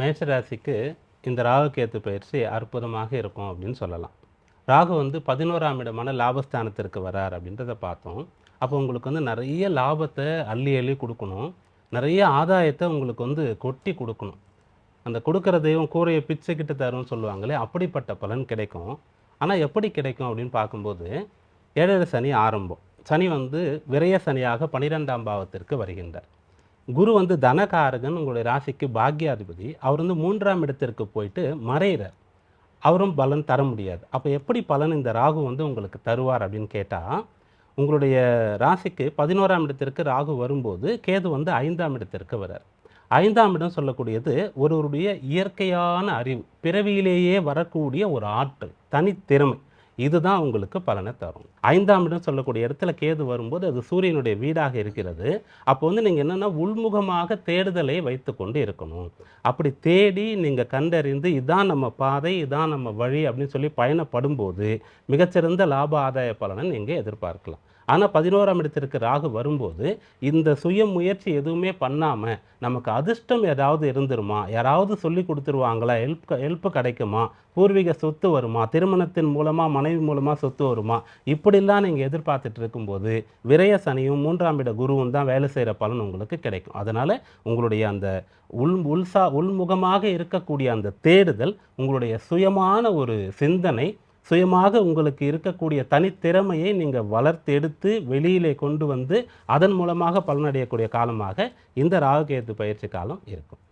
மேஷராசிக்கு இந்த ராகுக்கேத்து பயிற்சி அற்புதமாக இருக்கும் அப்படின்னு சொல்லலாம். ராகு வந்து பதினோராம் இடமான லாபஸ்தானத்திற்கு வரார் அப்படின்றத பார்த்தோம். அப்போ உங்களுக்கு வந்து நிறைய லாபத்தை அள்ளி அள்ளி கொடுக்கணும். நிறைய ஆதாயத்தை உங்களுக்கு வந்து கொட்டி கொடுக்கணும். அந்த கொடுக்குற தெய்வம் கூரையை பிச்சைக்கிட்டு தரும்னு சொல்லுவாங்களே அப்படிப்பட்ட பலன் கிடைக்கும். ஆனால் எப்படி கிடைக்கும் அப்படின்னு பார்க்கும்போது ஏழரை சனி ஆரம்பம். சனி வந்து விரய சனியாக பனிரெண்டாம் பாவத்திற்கு வருகின்றார். குரு வந்து தனகாரகன் உங்களுடைய ராசிக்கு பாக்யாதிபதி. அவர் வந்து மூன்றாம் இடத்திற்கு போயிட்டு மறைகிறார் அவரும் பலன் தர முடியாது. அப்போ எப்படி பலன் இந்த ராகு வந்து உங்களுக்கு தருவார் அப்படின்னு கேட்டால் உங்களுடைய ராசிக்கு பதினோராம் இடத்திற்கு ராகு வரும்போது கேது வந்து ஐந்தாம் இடத்திற்கு வரார் ஐந்தாம் இடம் சொல்லக்கூடியது ஒருவருடைய இயற்கையான அறிவு பிறவியிலேயே வரக்கூடிய ஒரு ஆற்றல் தனித்திறமை. இதுதான் உங்களுக்கு பலனை தரும். ஐந்தாம் இடம் சொல்லக்கூடிய இடத்துல கேது வரும்போது அது சூரியனுடைய வீடாக இருக்கிறது. அப்போ வந்து நீங்கள் என்னென்னா உள்முகமாக தேடுதலை வைத்து கொண்டு இருக்கணும். அப்படி தேடி நீங்கள் கண்டறிந்து இதான் நம்ம பாதை இதான் நம்ம வழி அப்படின்னு சொல்லி பயணப்படும்போது மிகச்சிறந்த லாப ஆதாய பலனை நீங்கள் எதிர்பார்க்கலாம். ஆனால் பதினோராம் இடத்திற்கு ராகு வரும்போது இந்த சுய முயற்சி எதுவுமே பண்ணாமல் நமக்கு அதிர்ஷ்டம் ஏதாவது இருந்துருமா? யாராவது சொல்லி கொடுத்துருவாங்களா? ஹெல்ப் ஹெல்ப் கிடைக்குமா? பூர்வீக சொத்து வருமா? திருமணத்தின் மூலமாக மனைவி மூலமாக சொத்து வருமா? இப்படிலாம் நீங்கள் எதிர்பார்த்துட்டு இருக்கும்போது விரய சனியும் மூன்றாம் இட குருவும் தான் வேலை செய்கிற பலன் உங்களுக்கு கிடைக்கும். அதனால் உங்களுடைய அந்த உள் உள்சா உள்முகமாக இருக்கக்கூடிய அந்த தேடுதல் உங்களுடைய சுயமான ஒரு சிந்தனை சுயமாக உங்களுக்கு இருக்கக்கூடிய தனித்திறமையை நீங்கள் வளர்த்தெடுத்து வெளியிலே கொண்டு வந்து அதன் மூலமாக பலனடையக்கூடிய காலமாக இந்த ராகுகேது பயிற்சி காலம் இருக்கும்.